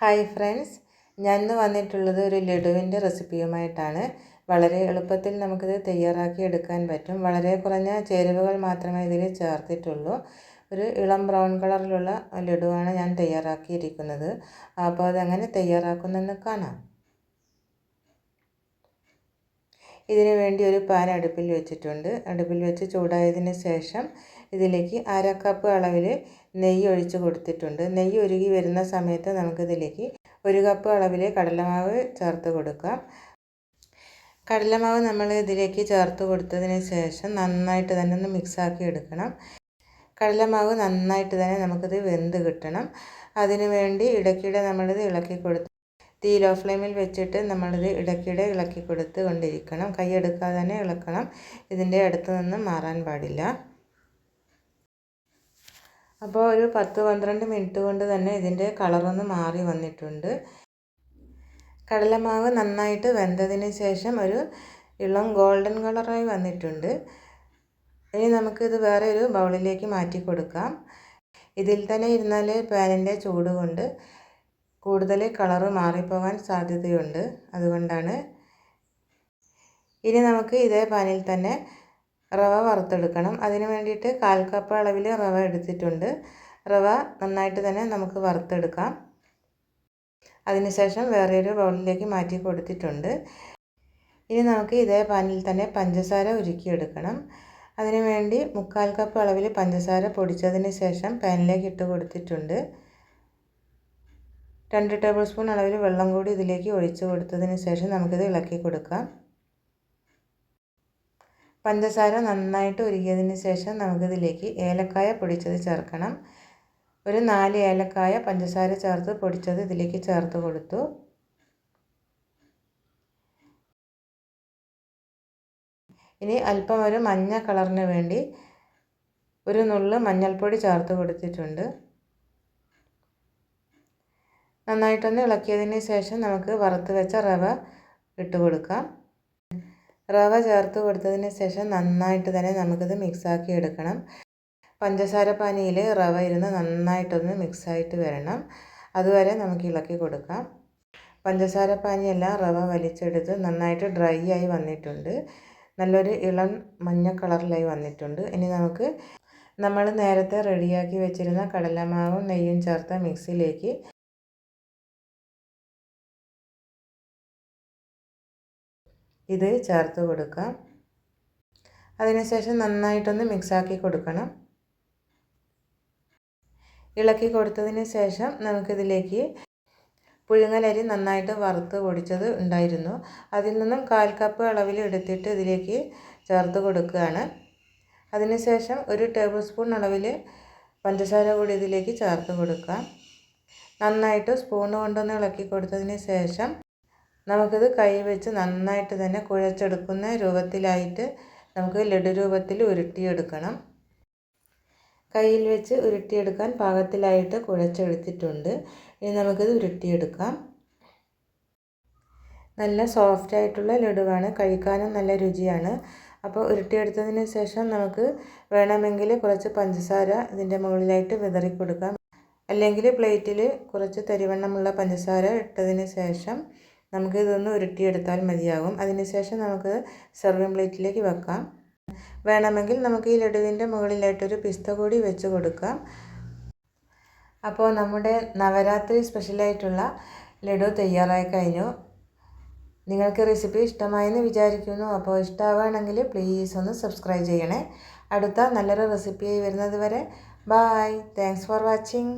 Hi friends ഞാൻ ഇന്ന് വന്നിട്ടുള്ളത് ഒരു ലഡുവിന്റെ റെസിപ്പിയുമായിട്ടാണ്. വളരെ എളുപ്പത്തിൽ നമുക്കിത് തയ്യാറാക്കി എടുക്കാൻ പറ്റും. വളരെ കുറഞ്ഞ ചേരുവകൾ മാത്രമേ ഇതിൽ ചേർത്തിട്ടുള്ളൂ. ഒരു ഇളം ബ്രൗൺ കളറിലുള്ള ലഡുവാണ് ഞാൻ തയ്യാറാക്കിയിരിക്കുന്നത്. അപ്പോൾ അതെങ്ങനെ തയ്യാറാക്കുന്നതെന്ന് കാണാം. ഇതിനു വേണ്ടി ഒരു പാൻ അടുപ്പിൽ വെച്ചിട്ടുണ്ട്. അടുപ്പിൽ വെച്ച് ചൂടായതിന് ശേഷം ഇതിലേക്ക് അര കപ്പ് അളവിൽ നെയ്യ് ഒഴിച്ച് കൊടുത്തിട്ടുണ്ട്. നെയ്യ് ഉരുകി വരുന്ന സമയത്ത് നമുക്കിതിലേക്ക് ഒരു കപ്പ് അളവിൽ കടലമാവ് ചേർത്ത് കൊടുക്കാം. കടലമാവ് നമ്മൾ ഇതിലേക്ക് ചേർത്ത് കൊടുത്തതിന് ശേഷം നന്നായിട്ട് തന്നെ ഒന്ന് മിക്സാക്കി എടുക്കണം. കടലമാവ് നന്നായിട്ട് തന്നെ നമുക്കിത് വെന്ത് കിട്ടണം. അതിനു വേണ്ടി ഇടയ്ക്കിടെ നമ്മളിത് ഇളക്കി കൊടുത്ത് തീ ലോ ഫ്ലെയിമിൽ വെച്ചിട്ട് നമ്മളിത് ഇടയ്ക്കിടെ ഇളക്കി കൊടുത്ത് കൊണ്ടിരിക്കണം. കൈയെടുക്കാതെ തന്നെ ഇളക്കണം. ഇതിന്റെ അടുത്ത് നിന്ന് മാറാൻ പാടില്ല. അപ്പോൾ ഒരു പത്ത് പന്ത്രണ്ട് മിനിറ്റ് കൊണ്ട് തന്നെ ഇതിന്റെ കളറൊന്ന് മാറി വന്നിട്ടുണ്ട്. കടലമാവ് നന്നായിട്ട് വെന്തതിന് ശേഷം ഒരു ഇളം ഗോൾഡൻ കളറായി വന്നിട്ടുണ്ട്. ഇനി നമുക്കിത് വേറെ ഒരു ബൗളിലേക്ക് മാറ്റി കൊടുക്കാം. ഇതിൽ തന്നെ ഇരുന്നാൽ പാനിന്റെ ചൂട് കൊണ്ട് കൂടുതൽ കളറ് മാറിപ്പോകാൻ സാധ്യതയുണ്ട്. അതുകൊണ്ടാണ് ഇനി നമുക്ക് ഇതേ പാനിൽ തന്നെ റവ വറുത്തെടുക്കണം. അതിന് വേണ്ടിയിട്ട് കാൽ കപ്പ് അളവിൽ റവ എടുത്തിട്ടുണ്ട്. റവ നന്നായിട്ട് തന്നെ നമുക്ക് വറുത്തെടുക്കാം. അതിനുശേഷം വേറെ ഒരു ബൗളിലേക്ക് മാറ്റി കൊടുത്തിട്ടുണ്ട്. ഇനി നമുക്ക് ഇതേ പാനിൽ തന്നെ പഞ്ചസാര ഉരുക്കിയെടുക്കണം. അതിനുവേണ്ടി മുക്കാൽ കപ്പ് അളവിൽ പഞ്ചസാര പൊടിച്ചതിന് ശേഷം പാനിലേക്ക് ഇട്ട് കൊടുത്തിട്ടുണ്ട്. രണ്ട് ടേബിൾ സ്പൂൺ അളവിൽ വെള്ളം കൂടി ഇതിലേക്ക് ഒഴിച്ചു കൊടുത്തതിന് ശേഷം നമുക്കിത് ഇളക്കി കൊടുക്കാം. പഞ്ചസാര നന്നായിട്ട് ഉരുകിയതിന് ശേഷം നമുക്കിതിലേക്ക് ഏലക്കായ പൊടിച്ചത് ചേർക്കണം. ഒരു നാല് ഏലക്കായ പഞ്ചസാര ചേർത്ത് പൊടിച്ചത് ഇതിലേക്ക് ചേർത്ത് കൊടുത്തു. ഇനി അല്പം ഒരു മഞ്ഞ കളറിന് വേണ്ടി ഒരു നുള്ള് മഞ്ഞൾപ്പൊടി ചേർത്ത് കൊടുത്തിട്ടുണ്ട്. നന്നായിട്ടൊന്ന് ഇളക്കിയതിന് ശേഷം നമുക്ക് വറുത്ത് വെച്ച റവ ഇട്ട് കൊടുക്കാം. റവ ചേർത്ത് കൊടുത്തതിന് ശേഷം നന്നായിട്ട് തന്നെ നമുക്കിത് മിക്സാക്കി എടുക്കണം. പഞ്ചസാര പാനിയിൽ റവ ഇരുന്ന് നന്നായിട്ടൊന്ന് മിക്സായിട്ട് വരണം. അതുവരെ നമുക്ക് ഇളക്കി കൊടുക്കാം. പഞ്ചസാര പാനിയെല്ലാം റവ വലിച്ചെടുത്ത് നന്നായിട്ട് ഡ്രൈ ആയി വന്നിട്ടുണ്ട്. നല്ലൊരു ഇളം മഞ്ഞ കളറിലായി വന്നിട്ടുണ്ട്. ഇനി നമുക്ക് നമ്മൾ നേരത്തെ റെഡിയാക്കി വെച്ചിരുന്ന കടലമാവും നെയ്യും ചേർത്ത മിക്സിയിലേക്ക് ഇത് ചേർത്ത് കൊടുക്കാം അതിനുശേഷം നന്നായിട്ടൊന്ന് മിക്സാക്കി കൊടുക്കണം. ഇളക്കി കൊടുത്തതിന് ശേഷം നമുക്കിതിലേക്ക് പുഴുങ്ങലരി നന്നായിട്ട് വറുത്ത് പൊടിച്ചത് ഉണ്ടായിരുന്നു. അതിൽ നിന്നും കാൽ കപ്പ് അളവിൽ എടുത്തിട്ട് ഇതിലേക്ക് ചേർത്ത് കൊടുക്കുകയാണ്. അതിനുശേഷം ഒരു ടേബിൾ സ്പൂൺ അളവിൽ പഞ്ചസാര കൂടി ഇതിലേക്ക് ചേർത്ത് കൊടുക്കുക. നന്നായിട്ട് സ്പൂൺ കൊണ്ടൊന്ന് ഇളക്കി കൊടുത്തതിന് ശേഷം നമുക്കിത് കൈ വെച്ച് നന്നായിട്ട് തന്നെ കുഴച്ചെടുക്കുന്ന രൂപത്തിലായിട്ട് നമുക്ക് ലഡു രൂപത്തിൽ ഉരുട്ടിയെടുക്കണം. കയ്യിൽ വെച്ച് ഉരുട്ടിയെടുക്കാൻ പാകത്തിലായിട്ട് കുഴച്ചെടുത്തിട്ടുണ്ട്. ഇനി നമുക്കിത് ഉരുട്ടിയെടുക്കാം. നല്ല സോഫ്റ്റ് ആയിട്ടുള്ള ലഡുവാണ്. കഴിക്കാനും നല്ല രുചിയാണ്. അപ്പോൾ ഉരുട്ടിയെടുത്തതിന് ശേഷം നമുക്ക് വേണമെങ്കിൽ കുറച്ച് പഞ്ചസാര ഇതിന്റെ മുകളിലായിട്ട് വിതറി കൊടുക്കാം അല്ലെങ്കിൽ പ്ലേറ്റിൽ കുറച്ച് തരിവണ്ണമുള്ള പഞ്ചസാര ഇട്ടതിന് ശേഷം നമുക്ക് ഇതൊന്ന് ഉരുട്ടിയെടുത്താൽ മതിയാകും. അതിനുശേഷം നമുക്ക് സെർവിങ് പ്ലേറ്റിലേക്ക് വെക്കാം. വേണമെങ്കിൽ നമുക്ക് ഈ ലഡുവിന്റെ മുകളിലായിട്ടൊരു പിസ്ത കൂടി വെച്ച് കൊടുക്കാം. അപ്പോൾ നമ്മുടെ നവരാത്രി സ്പെഷ്യലായിട്ടുള്ള ലഡു തയ്യാറായി കഴിഞ്ഞു. നിങ്ങൾക്ക് റെസിപ്പി ഇഷ്ടമായെന്ന് വിചാരിക്കുന്നു. അപ്പോൾ ഇഷ്ടമാവുകയാണെങ്കിൽ പ്ലീസ് ഒന്ന് സബ്സ്ക്രൈബ് ചെയ്യണേ. അടുത്ത നല്ലൊരു റെസിപ്പിയായി വരുന്നത് വരെ. Bye thanks for watching